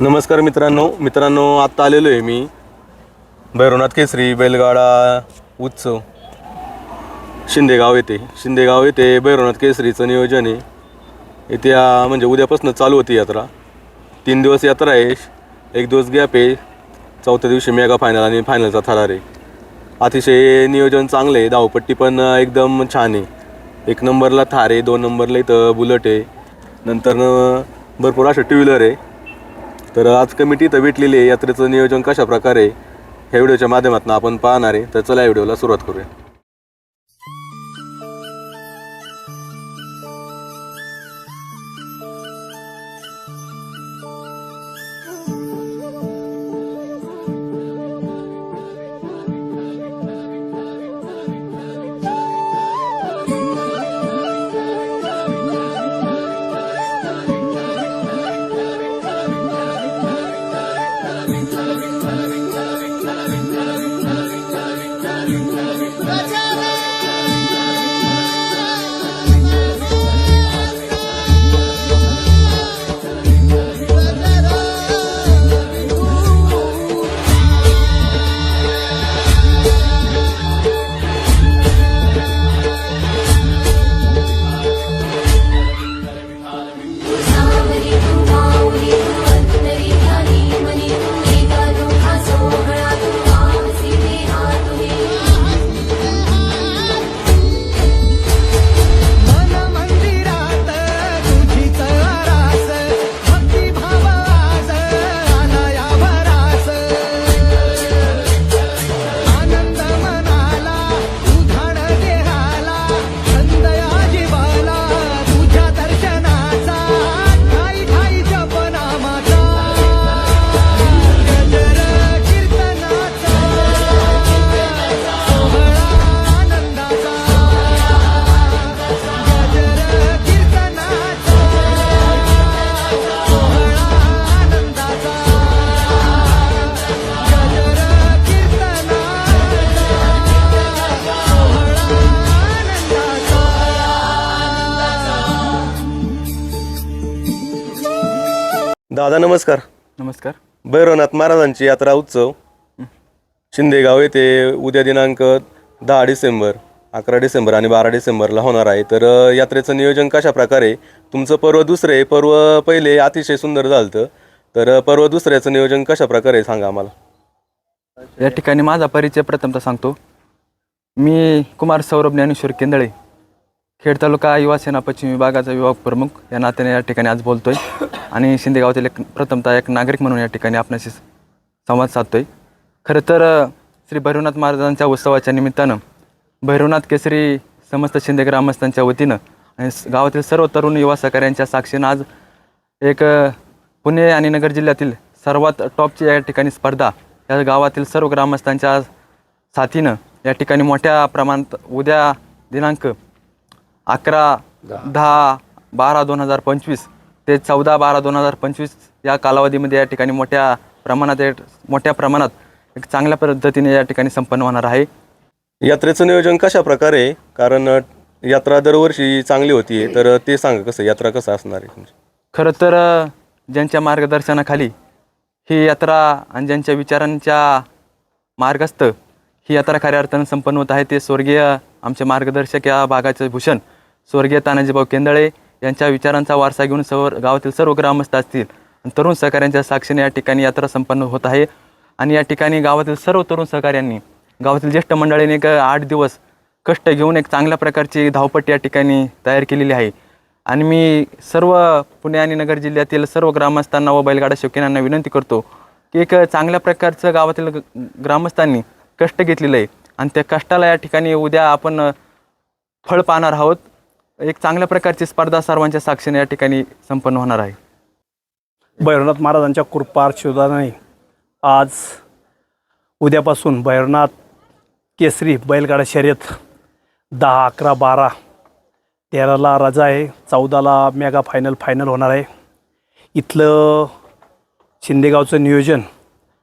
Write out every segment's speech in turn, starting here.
नमस्कार मित्रांनो. मित्रांनो आत्ता आलेलो आहे मी. भैरवनाथ केसरी बैलगाडा उत्सव. शिंदेगाव येथे. शिंदेगाव येथे भैरवनाथ केसरीचं नियोजन आहे. येथे म्हणजे उद्यापासून चालू होती यात्रा. तीन दिवस यात्रा आहे. एक दिवस गॅप आहे. चौथ्या दिवशी मेगा फायनल आणि फायनलचा थरार आहे. अतिशय नियोजन चांगलं आहे. धावपट्टी पण एकदम छान आहे. एक नंबरला थार आहे दोन नंबरला इथं बुलट आहे. नंतर भरपूर असं टू व्हीलर आहे. तर आज कमिटी इथं भेटलेली आहे. यात्रेचं नियोजन कशा प्रकारे ह्या व्हिडिओच्या माध्यमातून आपण पाहणार आहे. तर चला या व्हिडिओला सुरुवात करूया. दादा नमस्कार. नमस्कार. भैरवनाथ महाराजांची यात्रा उत्सव. शिंदेगाव येथे उद्या दिनांक दहा डिसेंबर अकरा डिसेंबर आणि बारा डिसेंबरला होणार आहे. तर अ, यात्रेचं नियोजन कशा प्रकारे तुमचं पर्व दुसरे आहे. पर्व पहिले अतिशय सुंदर झालं तर अ, पर्व दुसऱ्याचं नियोजन कशा प्रकारे सांगा आम्हाला? या ठिकाणी माझा परिचय प्रथमतः सांगतो. मी कुमार सौरभ ज्ञानेश्वर केंदळे. खेड तालुका युवा सेना पश्चिम विभागाचा विभाग प्रमुख या नात्याने या ठिकाणी आज बोलतोय. आणि शिंदेगावातील एक प्रथमतः एक नागरिक म्हणून या ठिकाणी आपणाशी संवाद साधतोय. खरं तर श्री भैरवनाथ महाराजांच्या उत्सवाच्या निमित्तानं भैरवनाथ केसरी समस्त शिंदे ग्रामस्थांच्या वतीनं आणि गावातील सर्व तरुण युवा सहकाऱ्यांच्या साक्षीनं आज एक पुणे आणि नगर जिल्ह्यातील सर्वात टॉपची या ठिकाणी स्पर्धा या गावातील सर्व ग्रामस्थांच्या साथीनं या ठिकाणी मोठ्या प्रमाणात उद्या दिनांक अकरा दहा. बारा दोन हजार पंचवीस ते चौदा बारा दोन हजार पंचवीस या कालावधीमध्ये या ठिकाणी मोठ्या प्रमाणात एक- मोठ्या प्रमाणात एक चांगल्या पद्धतीने या ठिकाणी संपन्न होणार आहे. यात्रेचं नियोजन कशा प्रकारे? कारण यात्रा दरवर्षी चांगली होती तर ते सांगा कसं यात्रा कसं असणार आहे तुमची? खरं तर ज्यांच्या मार्गदर्शनाखाली ही यात्रा आणि ज्यांच्या विचारांच्या मार्गस्थ ही यात्रा खऱ्या अर्थानं संपन्न होत आहे ते स्वर्गीय आमचे मार्गदर्शक या भागाचे भूषण स्वर्गीय तानाजीभाऊ केंदळे यांच्या विचारांचा वारसा घेऊन सर्व गावातील सर्व ग्रामस्थ असतील. आणि तरुण सहकाऱ्यांच्या साक्षीने या ठिकाणी यात्रा संपन्न होत आहे. आणि या ठिकाणी गावातील सर्व तरुण सहकाऱ्यांनी गावातील ज्येष्ठ मंडळीने एक आठ दिवस कष्ट घेऊन एक चांगल्या प्रकारची धावपट्टी या ठिकाणी तयार केलेली आहे. आणि मी सर्व पुणे आणि नगर जिल्ह्यातील सर्व ग्रामस्थांना व बैलगाडा शौकीनांना विनंती करतो की एक चांगल्या प्रकारचं गावातील ग्रामस्थांनी कष्ट घेतलेलं आहे. आणि त्या कष्टाला या ठिकाणी उद्या आपण फळ पाहणार आहोत. एक चांगल्या प्रकारची स्पर्धा सर्वांच्या साक्षीने या ठिकाणी संपन्न होणार आहे. भैरवनाथ महाराजांच्या कृपार्शिवदानाने आज उद्यापासून भैरवनाथ केसरी बैलगाडा शर्यत दहा अकरा बारा तेराला रजा आहे. चौदाला मेगा फायनल फायनल होणार आहे. इथलं शिंदेगावचं नियोजन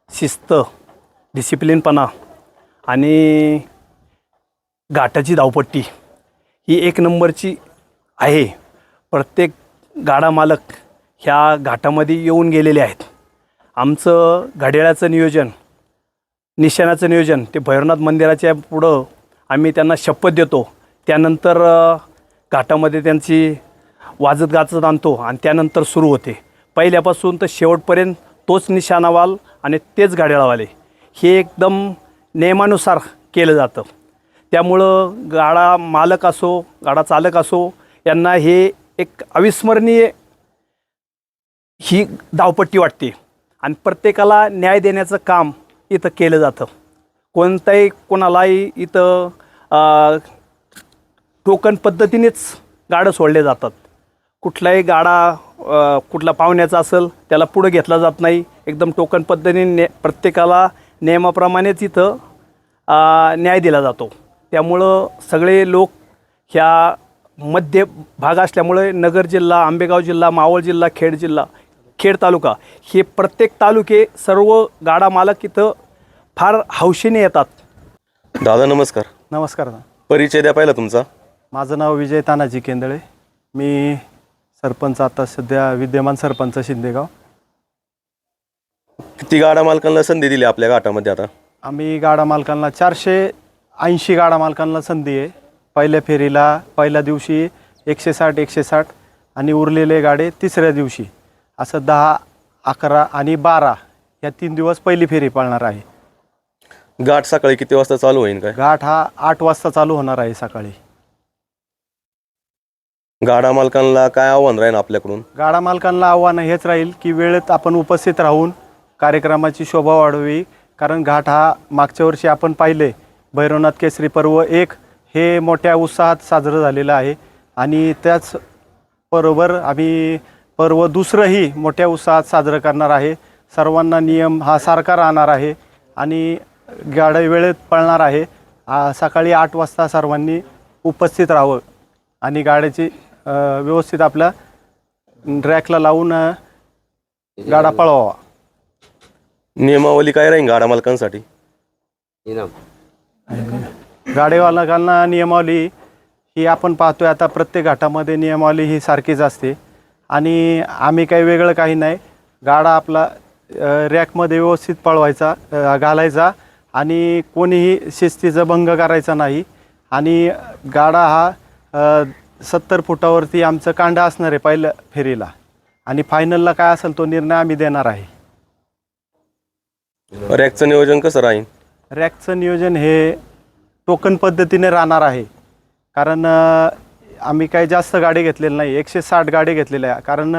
शिस्त डिसिप्लिनपणा आणि घाटाची धावपट्टी ही एक नंबरची आहे. प्रत्येक गाडा मालक ह्या घाटामध्ये येऊन गेलेले आहेत. आमचं घड्याळाचं नियोजन निशाणाचं नियोजन ते भैरवनाथ मंदिराच्या पुढं आम्ही त्यांना शपथ देतो. त्यानंतर घाटामध्ये त्यांची वाजत गाजत आणतो आणि त्यानंतर सुरू होते. पहिल्यापासून तर शेवटपर्यंत तोच निशाणावाल आणि तेच गाड्याळावाले हे एकदम नियमानुसार केलं जातं. त्यामुळं गाडा मालक असो गाडा चालक असो यांना हे एक अविस्मरणीय ही धावपट्टी वाटते. आणि प्रत्येकाला न्याय देण्याचं काम इथं केलं जातं. कोणत्याही कोणालाही इथं टोकन पद्धतीनेच गाडं सोडले जातात. कुठलाही गाडा कुठला पाहुण्याचा असेल त्याला पुढं घेतला जात नाही. एकदम टोकन पद्धतीने ने प्रत्येकाला नियमाप्रमाणेच इथं न्याय दिला जातो. त्यामुळं सगळे लोक ह्या मध्य भाग असल्यामुळे नगर जिल्हा आंबेगाव जिल्हा मावळ जिल्हा खेड जिल्हा खेड तालुका हे प्रत्येक तालुके सर्व गाडा मालक इथं फार हौशीने येतात. दादा नमस्कार. नमस्कार परिचय द्या पहिला तुमचा. माझं नाव विजय तानाजी केंदळे. मी सरपंच आता सध्या विद्यमान सरपंच शिंदेगाव. किती गाडा मालकांना संधी दिली आपल्या घाटामध्ये आता? आम्ही गाडा मालकांना चारशे ऐंशी गाडा मालकांना संधी आहे. पहिल्या फेरीला पहिल्या दिवशी एकशे साठ एकशे साठ आणि उरलेले गाडे तिसऱ्या दिवशी. असं दहा अकरा आणि बारा या तीन दिवस पहिली फेरी पाळणार आहे. घाट सकाळी किती वाजता चालू होईल काय? घाट हा आठ वाजता चालू होणार आहे सकाळी. गाडा मालकांना काय आव्हान राहील आपल्याकडून? गाडा मालकांना आव्हान हेच राहील की वेळेत आपण उपस्थित राहून कार्यक्रमाची शोभा वाढवी. कारण घाट हा मागच्या वर्षी आपण पाहिले. भैरवनाथ केसरी पर्व एक हे मोठ्या उत्साहात साजरं झालेलं आहे. आणि त्याच बरोबर आम्ही पर्व दुसरंही मोठ्या उत्साहात साजरं करणार आहे. सर्वांना नियम हा सारखा राहणार आहे. आणि गाड्या वेळेत पळणार आहे. आ, सकाळी आठ वाजता सर्वांनी उपस्थित राहावं. आणि गाड्याची व्यवस्थित आपल्या रॅकला लावून गाडा पळवावा. नियमावली काय राहील गाडा मालकांसाठी? गाडीवालकांना नियमावली ही आपण पाहतोय आता प्रत्येक घाटामध्ये नियमावली ही सारखीच असते. आणि आम्ही काही वेगळं काही नाही. गाडा आपला रॅकमध्ये व्यवस्थित पळवायचा घालायचा आणि कोणीही शिस्तीचा भंग करायचा नाही. आणि गाडा हा सत्तर फुटावरती आमचं कांडा असणार आहे पहिल्या फेरीला. आणि फायनलला काय असेल तो निर्णय आम्ही देणार आहे. रॅकचं नियोजन कसं राहील रॅकचं नियोजन हे टोकन पद्धतीने राहणार आहे. कारण आम्ही काही जास्त गाडी घेतलेल्या नाही. एकशे साठ गाडी घेतलेल्या आहे. कारण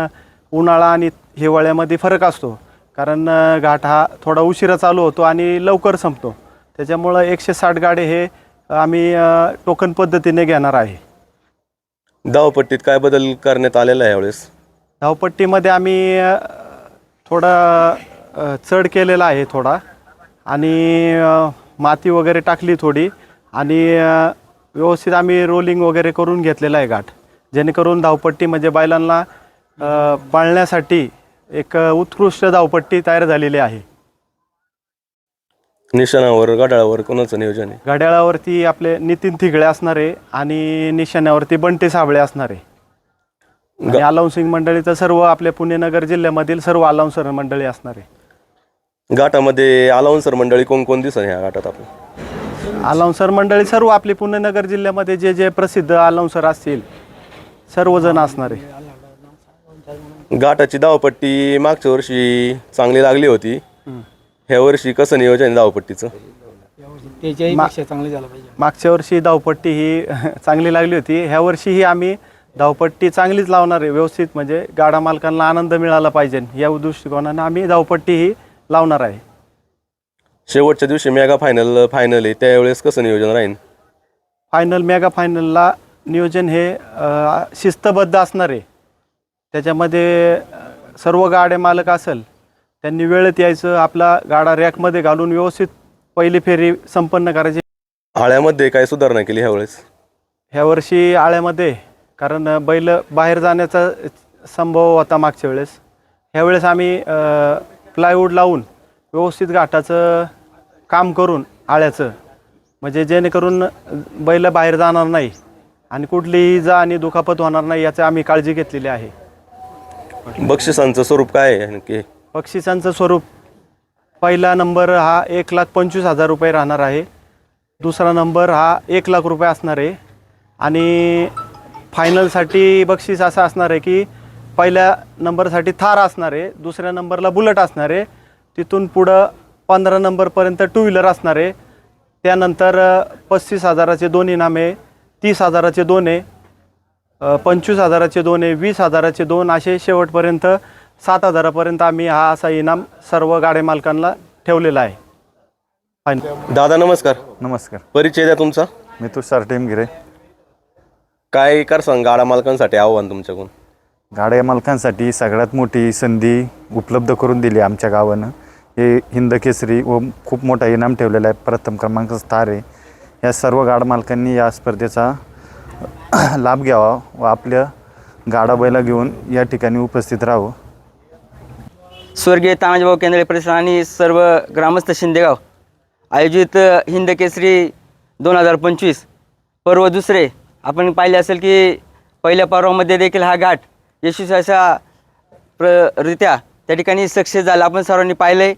उन्हाळा आणि हिवाळ्यामध्ये फरक असतो. कारण घाट हा थोडा उशिरा चालू होतो आणि लवकर संपतो. त्याच्यामुळं एकशे साठ गाडी हे आम्ही टोकन पद्धतीने घेणार आहे. धावपट्टीत काय बदल करण्यात आलेला आहे यावेळेस? धावपट्टीमध्ये आम्ही थोडा चढ केलेला आहे थोडा. आणि माती वगैरे टाकली थोडी. आणि व्यवस्थित आम्ही रोलिंग वगैरे करून घेतलेला आहे घाट जेणेकरून धावपट्टी म्हणजे बैलांना पाळण्यासाठी एक उत्कृष्ट धावपट्टी तयार झालेली आहे. निशाणावर गडाळावर कोणाचं नियोजन आहे? घड्याळावरती आपले नितीन थिगळे असणारे आणि निशाण्यावरती बंटे साबळे असणारे. आणि अलाउन्सिंग मंडळीचं सर्व आपल्या पुणे नगर जिल्ह्यामधील सर्व अलाउन्सर मंडळी असणारे. घाटामध्ये अलाउन्सर मंडळी कोण कोण दिसत ह्या घाटात आपण अलाउन्सर मंडळी सर्व आपले पुणे नगर जिल्ह्यामध्ये जे जे प्रसिद्ध अलाउन्सर असतील सर्वजण असणारे घाटाची धावपट्टी मागच्या वर्षी चांगली लागली होती. ह्या वर्षी कसं नियोजन आहे धावपट्टीचं? मागच्या वर्षी धावपट्टी ही चांगली लागली होती. ह्या वर्षीही आम्ही धावपट्टी चांगलीच लावणार आहे व्यवस्थित. म्हणजे गाडा मालकांना आनंद मिळाला पाहिजे. या दृष्टिकोनानं आम्ही धावपट्टी ही लावणार आहे. शेवटच्या दिवशी मेगा फायनल फायनल आहे. त्यावेळेस कसं नियोजन राहील फायनल मेगा फायनलला नियोजन हे अ, शिस्तबद्ध असणार आहे. त्याच्यामध्ये अ, सर्व गाड्या मालक असेल त्यांनी वेळेत यायचं आपला गाडा रॅकमध्ये घालून व्यवस्थित पहिली फेरी संपन्न करायची. आळ्यामध्ये काय सुधारणा केली ह्यावेळेस? ह्या वर्षी आळ्यामध्ये कारण अ, बैल बाहेर जाण्याचा संभव होता मागच्या वेळेस. ह्यावेळेस आम्ही प्लायवूड लावून व्यवस्थित घाटाचं काम करून आळ्याचं. म्हणजे जेणेकरून बैल बाहेर जाणार नाही आणि कुठलीही जा आणि दुखापत होणार नाही याची आम्ही काळजी घेतलेली आहे. बक्षिसांचं स्वरूप काय आहे आणखी? बक्षिसांचं स्वरूप पहिला नंबर हा एक लाख पंचवीस हजार रुपये राहणार आहे. दुसरा नंबर हा एक लाख रुपये असणार आहे. आणि फायनलसाठी बक्षीस असं असणार आहे की पहिल्या नंबरसाठी थार असणार आहे. दुसऱ्या नंबरला बुलेट असणार आहे. तिथून पुढं पंधरा नंबरपर्यंत टू व्हीलर असणार आहे. त्यानंतर पस्तीस हजाराचे दोन इनामे तीस हजाराचे दोन आहे पंचवीस हजाराचे दोन आहे वीस हजाराचे दोन असे शेवटपर्यंत सात हजारापर्यंत आम्ही हा असा इनाम सर्व गाड्या मालकांना ठेवलेला आहे. दादा नमस्कार. नमस्कार. परिचय द्या तुमचा. मी तुषार टेमगिरे. काय कर सांग गाडा मालकांसाठी आव्हान तुमच्याकडून? गाड्या मालकांसाठी सगळ्यात मोठी संधी उपलब्ध करून दिली आमच्या गावानं. हे हिंद केसरी व खूप मोठा इनाम ठेवलेला आहे. प्रथम क्रमांक स्थार आहे. या सर्व गाड मालकांनी या स्पर्धेचा लाभ घ्यावा व आपल्या गाडा बैला घेऊन या ठिकाणी उपस्थित राहावं. स्वर्गीय तानाजीभाऊ केंद्रे परिसर आणि सर्व ग्रामस्थ शिंदेगाव. आयोजित हिंद केसरी दोन हजार पंचवीस पर्व दुसरे. आपण पाहिले असेल की पहिल्या पर्वामध्ये देखील हा घाट यशस्वी अशा प्ररित्या त्या ठिकाणी सक्सेस झाला. आपण सर्वांनी पाहिलं आहे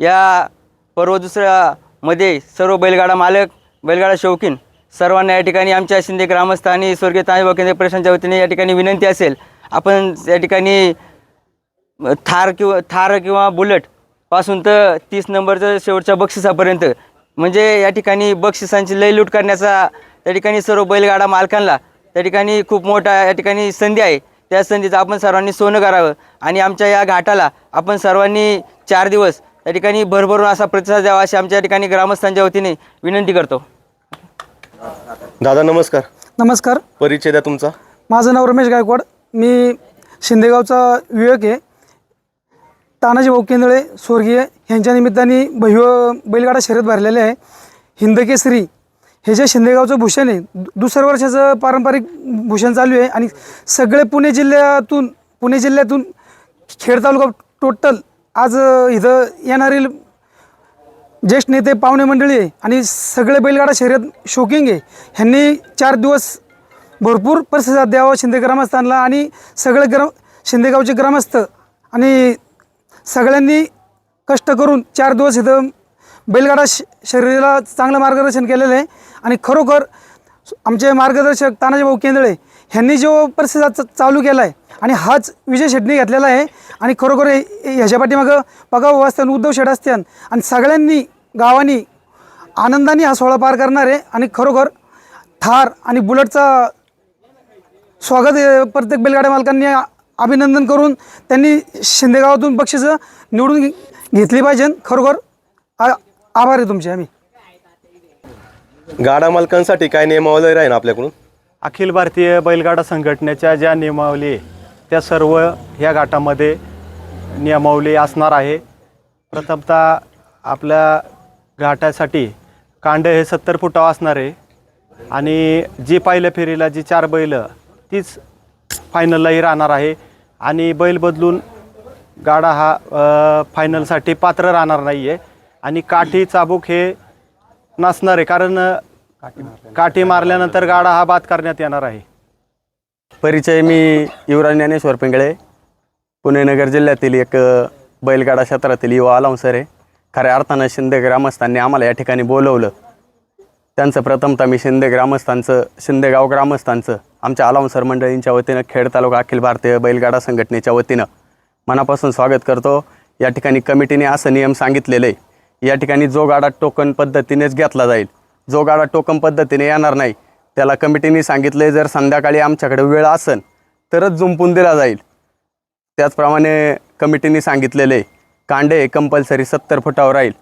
या पर्व दुसऱ्यामध्ये सर्व बैलगाडा मालक बैलगाडा शौकीन सर्वांना या ठिकाणी आमच्या शिंदे ग्रामस्थ आणि स्वर्गीय तानाजीभाऊ केंद्र परिसरांच्या वतीने या ठिकाणी विनंती असेल आपण या ठिकाणी थार किंवा थार किंवा बुलेटपासून तर तीस नंबरचं शेवटच्या बक्षिसापर्यंत. म्हणजे या ठिकाणी बक्षिसांची लय लूट करण्याचा त्या ठिकाणी सर्व बैलगाडा मालकांना त्या ठिकाणी खूप मोठा या ठिकाणी संधी आहे. त्या संधीचं आपण सर्वांनी सोनं करावं. आणि आमच्या या घाटाला आपण सर्वांनी चार दिवस त्या ठिकाणी भरभरून असा प्रतिसाद द्यावा अशी आमच्या या ठिकाणी ग्रामस्थांच्या वतीने विनंती करतो. दादा नमस्कार. नमस्कार. परिचय द्या तुमचा. माझं नाव रमेश गायकवाड. मी शिंदेगावचा विवेक आहे. तानाजी भाऊ केंदळे स्वर्गीय ह्यांच्या निमित्ताने भव्य बैलगाडा शर्यत भरलेले आहे. हिंदकेसरी हे जे शिंदेगावचं भूषण आहे दुसऱ्या वर्षाचं पारंपरिक भूषण चालू आहे आणि सगळे पुणे जिल्ह्यातून पुणे जिल्ह्यातून खेड तालुका टोटल आज इथं येणारी ज्येष्ठ नेते पाहुणे मंडळी आहे आणि सगळे बैलगाडा शर्यत शोकिंग आहे. ह्यांनी चार दिवस भरपूर प्रतिसाद द्यावा शिंदे ग्रामस्थांना आणि सगळे ग्राम शिंदेगावचे ग्रामस्थ आणि सगळ्यांनी कष्ट करून चार दिवस इथं बैलगाडा श शरीराला चांगलं मार्गदर्शन केलेलं आहे. आणि खरोखर आमचे मार्गदर्शक तानाजी भाऊ केंदळे ह्यांनी जो प्रतिसाद चालू केला आहे आणि हाच विजय शेट्टी घेतलेला आहे. आणि खरोखर हे- ह्याच्या पाठीमागं पगाव असत्यान उद्धव शेठ असत्यान आणि सगळ्यांनी गावांनी आनंदाने हा सोहळा पार करणार आहे. आणि खरोखर थार आणि बुलेटचा स्वागत प्रत्येक बैलगाड्या मालकांनी. अभिनंदन करून त्यांनी शिंदेगावातून बक्षिसं निवडून घेतली पाहिजे खरोखर आभार आहे तुमचे आम्ही. गाडा मालकांसाठी काय नियमावली राहील आपल्याकडून? अखिल भारतीय बैलगाडा संघटनेच्या ज्या नियमावली आहे, त्या सर्व ह्या घाटामध्ये नियमावली असणार आहे. प्रथमतः आपल्या घाटासाठी कांड हे सत्तर फुटावं असणार आहे. आणि जी पहिल्या फेरीला जी चार बैल तीच फायनललाही राहणार आहे. आणि बैल बदलून गाडा हा अ, फायनलसाठी पात्र राहणार नाही आहे आणि काठी चाबूक हे नसणार आहे. कारण काठी मारल्यानंतर गाडा हा बाद करण्यात येणार आहे. परिचय मी युवराज ज्ञानेश्वर पिंगळे. पुणे नगर जिल्ह्यातील एक बैलगाडा क्षेत्रातील युवा अलाउन्सर आहे. खऱ्या अर्थानं शिंदे ग्रामस्थांनी आम्हाला या ठिकाणी बोलवलं. त्यांचं प्रथमतः मी शिंदे ग्रामस्थांचं शिंदेगाव ग्रामस्थांचं आमच्या अलाउन्सर मंडळींच्या वतीनं खेड तालुका अखिल भारतीय बैलगाडा संघटनेच्या वतीनं मनापासून स्वागत करतो. या ठिकाणी कमिटीने असं नियम सांगितलेलं आहे. या ठिकाणी जो गाडा टोकन पद्धतीनेच घेतला जाईल जो गाडा टोकन पद्धतीने येणार नाही त्याला कमिटीने सांगितले जर संध्याकाळी आमच्याकडे वेळ असेल तरच जुंपून दिला जाईल. त्याचप्रमाणे कमिटीने सांगितलेले कांडे कंपल्सरी सत्तर फुटावर राहील.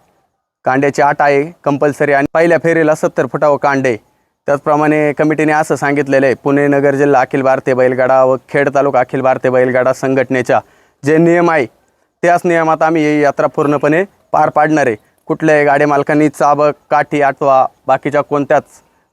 कांड्याची आट आहे कंपल्सरी आणि पहिल्या फेरीला सत्तर फुटावर कांडे. त्याचप्रमाणे कमिटीने असं सांगितलेलं आहे पुणे नगर जिल्हा अखिल भारतीय बैलगाडा व खेड तालुका अखिल भारतीय बैलगाडा संघटनेच्या जे नियम आहे त्याच नियमात आम्ही ही यात्रा पूर्णपणे पार पाडणार. आहे कुठल्याही गाडी मालकांनी चाबक काठी आठवा बाकीच्या कोणत्याच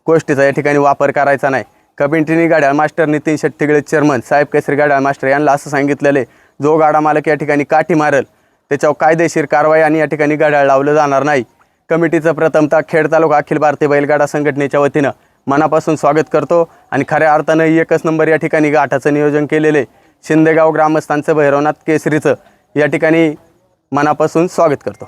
गोष्टीचा या ठिकाणी वापर करायचा नाही. कमिटीने गाड्या मास्टर नितीन शेट्टीगळे चेअरमन साहेब केसरी गाड्या मास्टर यांना असं सांगितलेलं आहे जो गाडा मालक या ठिकाणी काठी मारल त्याच्यावर कायदेशीर कारवाई आणि या ठिकाणी गाड्या लावलं जाणार नाही. कमिटीचं प्रथमता खेड तालुका अखिल भारतीय बैलगाडा संघटनेच्या वतीनं मनापासून स्वागत करतो आणि खऱ्या अर्थानं एकच नंबर या ठिकाणी गाठाचं नियोजन केलेलं आहे. शिंदेगाव ग्रामस्थांचं भैरवनाथ केसरीचं या ठिकाणी मनापासून स्वागत करतो.